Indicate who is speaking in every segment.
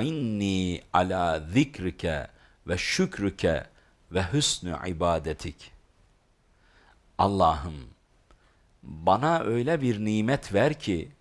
Speaker 1: inni ala zikrike ve şükrüke ve hüsnü ibadetik. Allah'ım bana öyle bir nimet ver ki,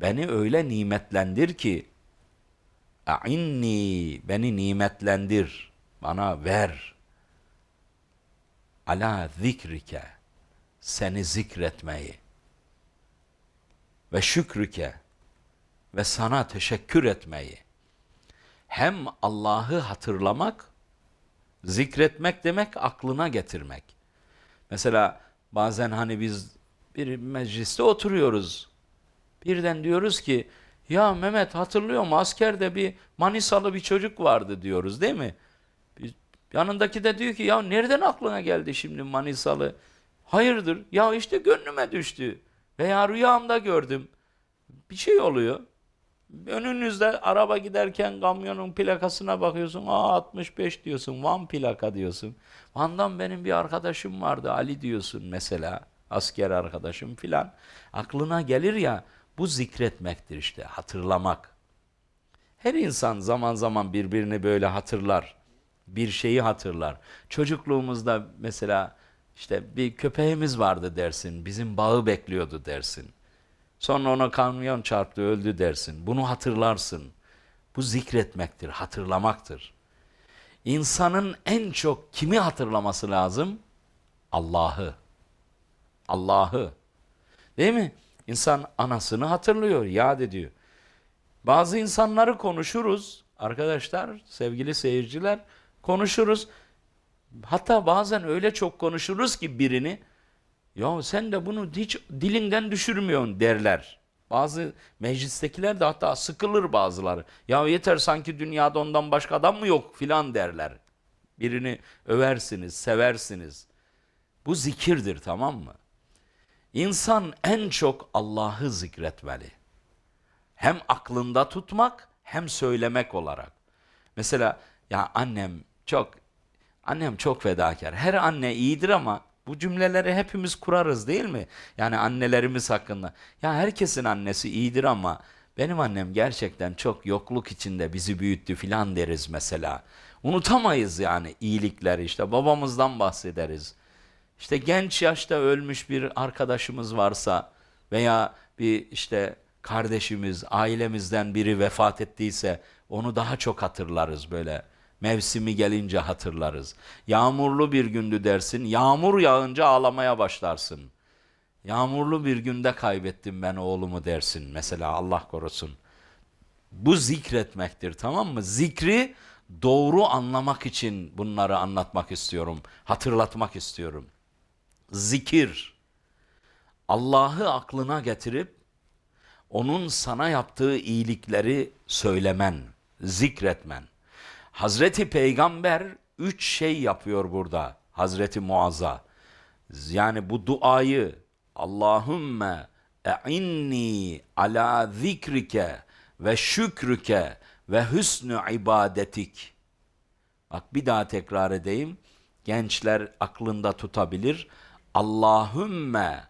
Speaker 1: beni öyle nimetlendir ki, inni beni nimetlendir, bana ver. Ala zikrike, seni zikretmeyi ve şükrüke ve sana teşekkür etmeyi. Hem Allah'ı hatırlamak, zikretmek demek aklına getirmek. Mesela bazen hani biz bir mecliste oturuyoruz. Birden diyoruz ki ya Mehmet hatırlıyor mu askerde bir Manisalı bir çocuk vardı diyoruz değil mi? Yanındaki de diyor ki ya nereden aklına geldi şimdi Manisalı? Hayırdır? Ya işte gönlüme düştü. Veya rüyamda gördüm. Bir şey oluyor. Önünüzde araba giderken kamyonun plakasına bakıyorsun. Aa 65 diyorsun. Van plaka diyorsun. Van'dan benim bir arkadaşım vardı Ali diyorsun mesela. Asker arkadaşım filan. Aklına gelir ya bu zikretmektir işte hatırlamak. Her insan zaman zaman birbirini böyle hatırlar. Bir şeyi hatırlar. Çocukluğumuzda mesela işte bir köpeğimiz vardı dersin. Bizim bağı bekliyordu dersin. Sonra ona kamyon çarptı öldü dersin. Bunu hatırlarsın. Bu zikretmektir, hatırlamaktır. İnsanın en çok kimi hatırlaması lazım? Allah'ı. Allah'ı. Değil mi? İnsan anasını hatırlıyor, yad ediyor. Bazı insanları konuşuruz arkadaşlar, sevgili seyirciler, konuşuruz. Hatta bazen öyle çok konuşuruz ki birini, ya sen de bunu hiç dilinden düşürmüyorsun derler. Bazı meclistekiler de hatta sıkılır bazıları. Ya yeter sanki dünyada ondan başka adam mı yok filan derler. Birini översiniz, seversiniz. Bu zikirdir tamam mı? İnsan en çok Allah'ı zikretmeli. Hem aklında tutmak hem söylemek olarak. Mesela ya annem çok annem çok fedakar. Her anne iyidir ama bu cümleleri hepimiz kurarız değil mi? Yani annelerimiz hakkında. Ya herkesin annesi iyidir ama benim annem gerçekten çok yokluk içinde bizi büyüttü filan deriz mesela. Unutamayız yani iyilikleri işte babamızdan bahsederiz. İşte genç yaşta ölmüş bir arkadaşımız varsa veya bir işte kardeşimiz, ailemizden biri vefat ettiyse onu daha çok hatırlarız böyle. Mevsimi gelince hatırlarız. Yağmurlu bir gündü dersin, yağmur yağınca ağlamaya başlarsın. Yağmurlu bir günde kaybettim ben oğlumu dersin mesela Allah korusun. Bu zikretmektir tamam mı? Zikri doğru anlamak için bunları anlatmak istiyorum, hatırlatmak istiyorum. Zikir, Allah'ı aklına getirip onun sana yaptığı iyilikleri söylemen, zikretmen. Hazreti Peygamber üç şey yapıyor burada Hazreti Muaz'a. Yani bu duayı Allahümme e'inni ala zikrike ve şükrüke ve hüsnü ibadetik. Bak bir daha tekrar edeyim. Gençler aklında tutabilir. Allahümme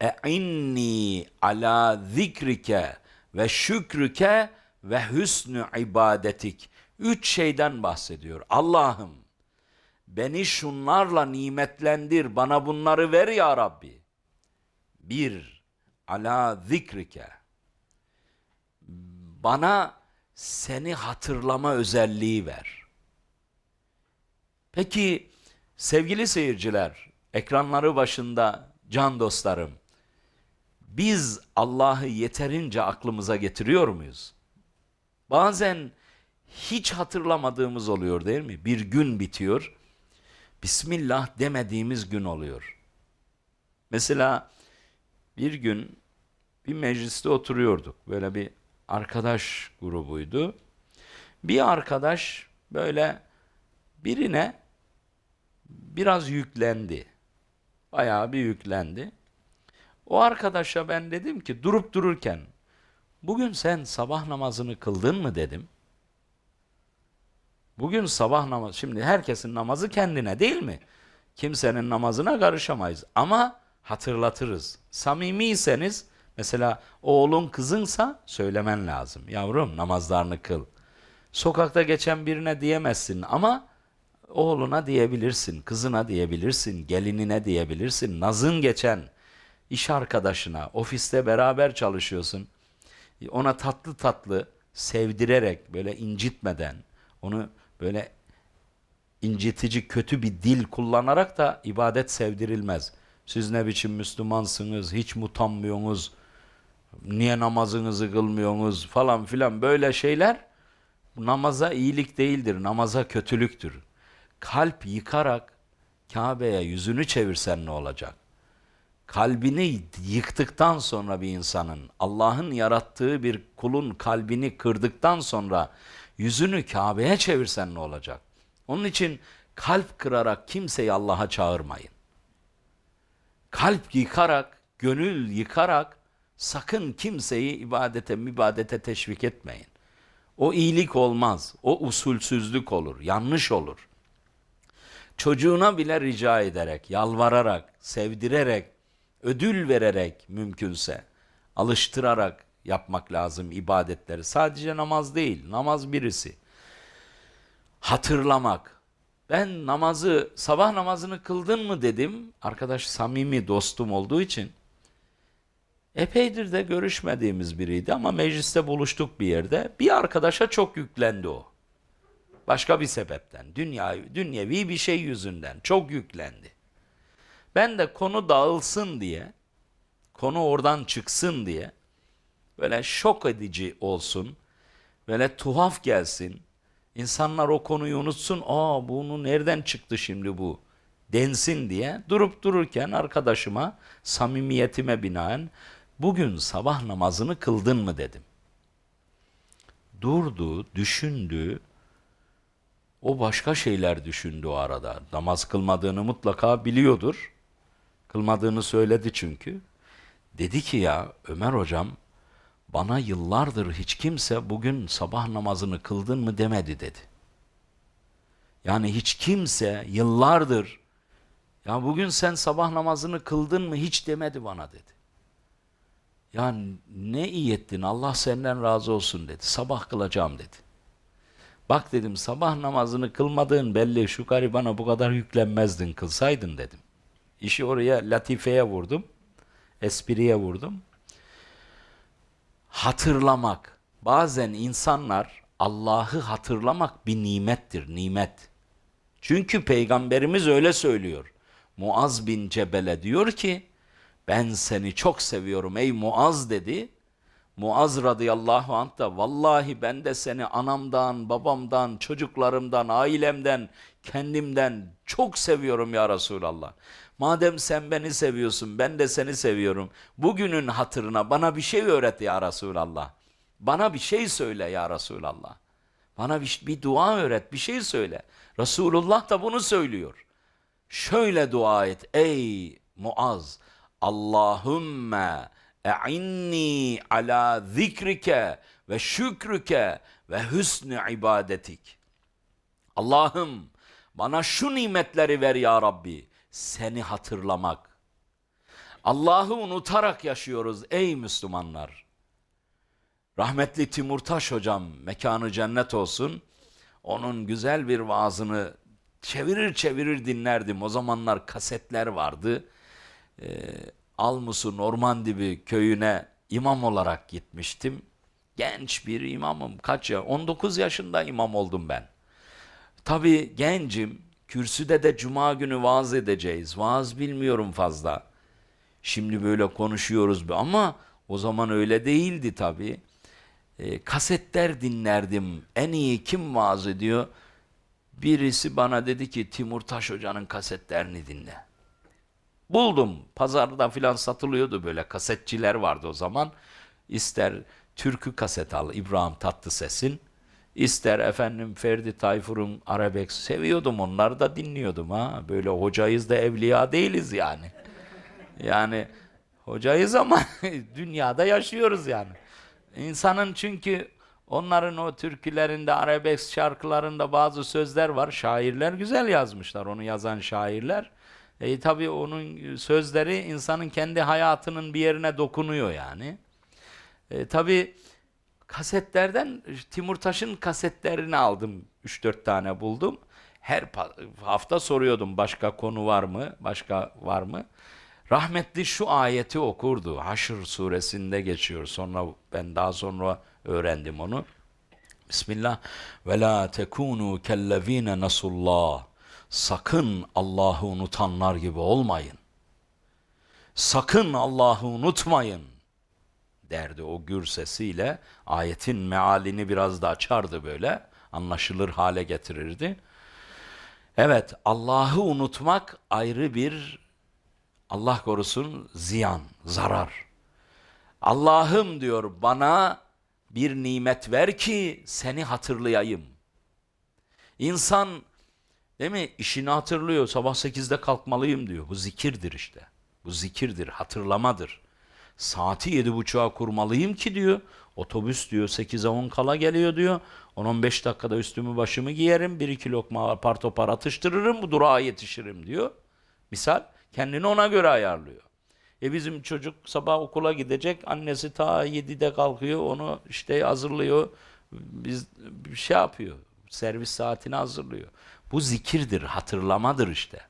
Speaker 1: e'inni ala zikrike ve şükrüke ve hüsnü ibadetik. Üç şeyden bahsediyor. Allah'ım beni şunlarla nimetlendir, bana bunları ver ya Rabbi. Bir, ala zikrike. Bana seni hatırlama özelliği ver. Peki sevgili seyirciler, ekranları başında can dostlarım, biz Allah'ı yeterince aklımıza getiriyor muyuz? Bazen hiç hatırlamadığımız oluyor değil mi? Bir gün bitiyor, Bismillah demediğimiz gün oluyor. Mesela bir gün bir mecliste oturuyorduk. Böyle bir arkadaş grubuydu. Bir arkadaş böyle birine biraz yüklendi. Bayağı bir yüklendi. O arkadaşa ben dedim ki durup dururken bugün sen sabah namazını kıldın mı dedim. Bugün sabah namazı, şimdi herkesin namazı kendine değil mi? Kimsenin namazına karışamayız ama hatırlatırız. Samimiyseniz mesela oğlun kızınsa söylemen lazım. Yavrum namazlarını kıl. Sokakta geçen birine diyemezsin ama oğluna diyebilirsin, kızına diyebilirsin, gelinine diyebilirsin. Nazın geçen iş arkadaşına, ofiste beraber çalışıyorsun. Ona tatlı tatlı sevdirerek, böyle incitmeden, onu böyle incitici kötü bir dil kullanarak da ibadet sevdirilmez. Siz ne biçim Müslümansınız, hiç mi utanmıyorsunuz, niye namazınızı kılmıyorsunuz falan filan böyle şeyler namaza iyilik değildir, namaza kötülüktür. Kalp yıkarak Kabe'ye yüzünü çevirsen ne olacak? Kalbini yıktıktan sonra bir insanın, Allah'ın yarattığı bir kulun kalbini kırdıktan sonra yüzünü Kabe'ye çevirsen ne olacak? Onun için kalp kırarak kimseyi Allah'a çağırmayın. Kalp yıkarak, gönül yıkarak sakın kimseyi ibadete, mübadete teşvik etmeyin. O iyilik olmaz. O usulsüzlük olur, yanlış olur. Çocuğuna bile rica ederek, yalvararak, sevdirerek, ödül vererek mümkünse alıştırarak yapmak lazım ibadetleri. Sadece namaz değil, namaz birisi. Hatırlamak. Ben namazı, sabah namazını kıldın mı dedim. Arkadaş samimi dostum olduğu için. Epeydir de görüşmediğimiz biriydi ama mecliste buluştuk bir yerde. Bir arkadaşa çok yüklendi o. Başka bir sebepten, dünya, dünyevi bir şey yüzünden çok yüklendi. Ben de konu dağılsın diye, konu oradan çıksın diye, böyle şok edici olsun, böyle tuhaf gelsin, insanlar o konuyu unutsun, aa bunu nereden çıktı şimdi bu densin diye durup dururken arkadaşıma samimiyetime binaen bugün sabah namazını kıldın mı dedim. Durdu, düşündü, o başka şeyler düşündü o arada. Namaz kılmadığını mutlaka biliyordur. Kılmadığını söyledi çünkü. Dedi ki ya Ömer hocam bana yıllardır hiç kimse bugün sabah namazını kıldın mı demedi dedi. Yani hiç kimse yıllardır ya bugün sen sabah namazını kıldın mı hiç demedi bana dedi. Ya ne iyi ettin Allah senden razı olsun dedi. Sabah kılacağım dedi. Bak dedim sabah namazını kılmadığın belli şu garibana bu kadar yüklenmezdin kılsaydın dedim. İşi oraya latifeye vurdum. Espriye vurdum. Hatırlamak. Bazen insanlar Allah'ı hatırlamak bir nimettir, nimet. Çünkü peygamberimiz öyle söylüyor. Muaz bin Cebel'e diyor ki ben seni çok seviyorum ey Muaz dedi. Muaz radıyallahu anh da vallahi ben de seni anamdan, babamdan, çocuklarımdan, ailemden, kendimden çok seviyorum ya Resulallah. Madem sen beni seviyorsun, ben de seni seviyorum. Bugünün hatırına bana bir şey öğret ya Resulallah. Bana bir şey söyle ya Resulallah. Bana bir, bir dua öğret, bir şey söyle. Resulullah da bunu söylüyor. Şöyle dua et ey Muaz. Allahümme e'inni ala zikrike ve şükrüke ve hüsnü ibadetik. Allah'ım bana şu nimetleri ver ya Rabbi. Seni hatırlamak. Allah'ı unutarak yaşıyoruz ey Müslümanlar. Rahmetli Timurtaş hocam mekanı cennet olsun. Onun güzel bir vaazını çevirir çevirir dinlerdim. O zamanlar kasetler vardı. Ee, Almus'u Normandibi köyüne imam olarak gitmiştim. Genç bir imamım. Kaç ya? 19 yaşında imam oldum ben. Tabii gencim. Kürsüde de cuma günü vaaz edeceğiz. Vaaz bilmiyorum fazla. Şimdi böyle konuşuyoruz ama o zaman öyle değildi tabii. E, kasetler dinlerdim. En iyi kim vaaz ediyor? Birisi bana dedi ki Timur Taş Hoca'nın kasetlerini dinle. Buldum. Pazarda filan satılıyordu böyle kasetçiler vardı o zaman. İster türkü kaset al İbrahim Tatlıses'in. İster efendim Ferdi Tayfur'un Arabek seviyordum onları da dinliyordum ha. Böyle hocayız da evliya değiliz yani. Yani hocayız ama dünyada yaşıyoruz yani. İnsanın çünkü onların o türkülerinde, arabesk şarkılarında bazı sözler var. Şairler güzel yazmışlar, onu yazan şairler. E tabi onun sözleri insanın kendi hayatının bir yerine dokunuyor yani. E, tabi Kasetlerden Timur Taş'ın kasetlerini aldım. 3-4 tane buldum. Her hafta soruyordum başka konu var mı? Başka var mı? Rahmetli şu ayeti okurdu. Haşr suresinde geçiyor. Sonra ben daha sonra öğrendim onu. Bismillah. Ve la tekunu kellezine nasullah. Sakın Allah'ı unutanlar gibi olmayın. Sakın Allah'ı unutmayın derdi o gür sesiyle. Ayetin mealini biraz da açardı böyle. Anlaşılır hale getirirdi. Evet, Allah'ı unutmak ayrı bir Allah korusun ziyan, zarar. Allah'ım diyor bana bir nimet ver ki seni hatırlayayım. İnsan değil mi işini hatırlıyor sabah 8'de kalkmalıyım diyor. Bu zikirdir işte. Bu zikirdir, hatırlamadır. Saati yedi buçuğa kurmalıyım ki diyor. Otobüs diyor 8'e 10 kala geliyor diyor. 10-15 dakikada üstümü başımı giyerim. Bir iki lokma apar topar atıştırırım. Bu durağa yetişirim diyor. Misal kendini ona göre ayarlıyor. E bizim çocuk sabah okula gidecek. Annesi ta 7'de kalkıyor. Onu işte hazırlıyor. Biz bir şey yapıyor. Servis saatini hazırlıyor. Bu zikirdir, hatırlamadır işte.